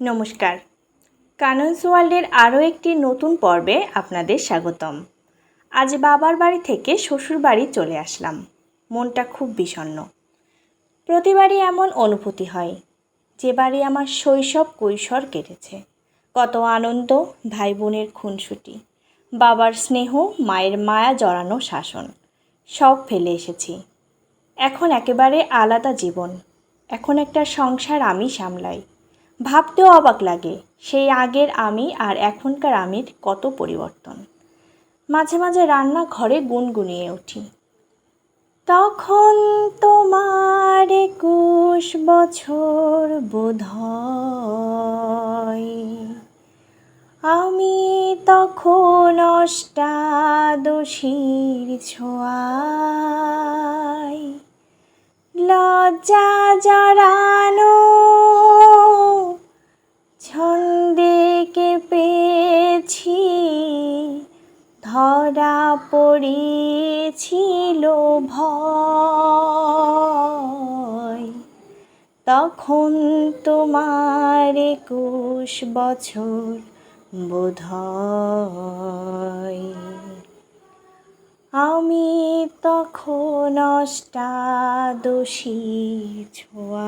নমস্কার। কানন্স ওয়ার্ল্ডের আরও একটি নতুন পর্বে আপনাদের স্বাগতম। আজ বাবার বাড়ি থেকে শ্বশুর বাড়ি চলে আসলাম। মনটা খুব বিষণ্ণ। প্রতিবারই এমন অনুভূতি হয়, যে বাড়ি আমার শৈশব কৈশোর কেটেছে। কত আনন্দ ভাই বোনের খুনসুটি, বাবার স্নেহ, মায়ের মায়া জড়ানো শাসন, সব ফেলে এসেছি। এখন একেবারে আলাদা জীবন, এখন একটা সংসার আমি সামলাই। ভাবতেও অবাক লাগে, সেই আগের আমি আর এখনকার আমির কত পরিবর্তন। মাঝে মাঝে রান্না ঘরে গুনগুনিয়ে উঠি। তখন তোমার একুশ বছর বোধ আমি তখন অষ্টাদশীর ছোঁয়ায়। লজ্জা জড়ানো পড়েছিল ভয়। তখন তোমার একুশ বছর বোধ আমি তখন অষ্টাদশী ছোঁয়ায়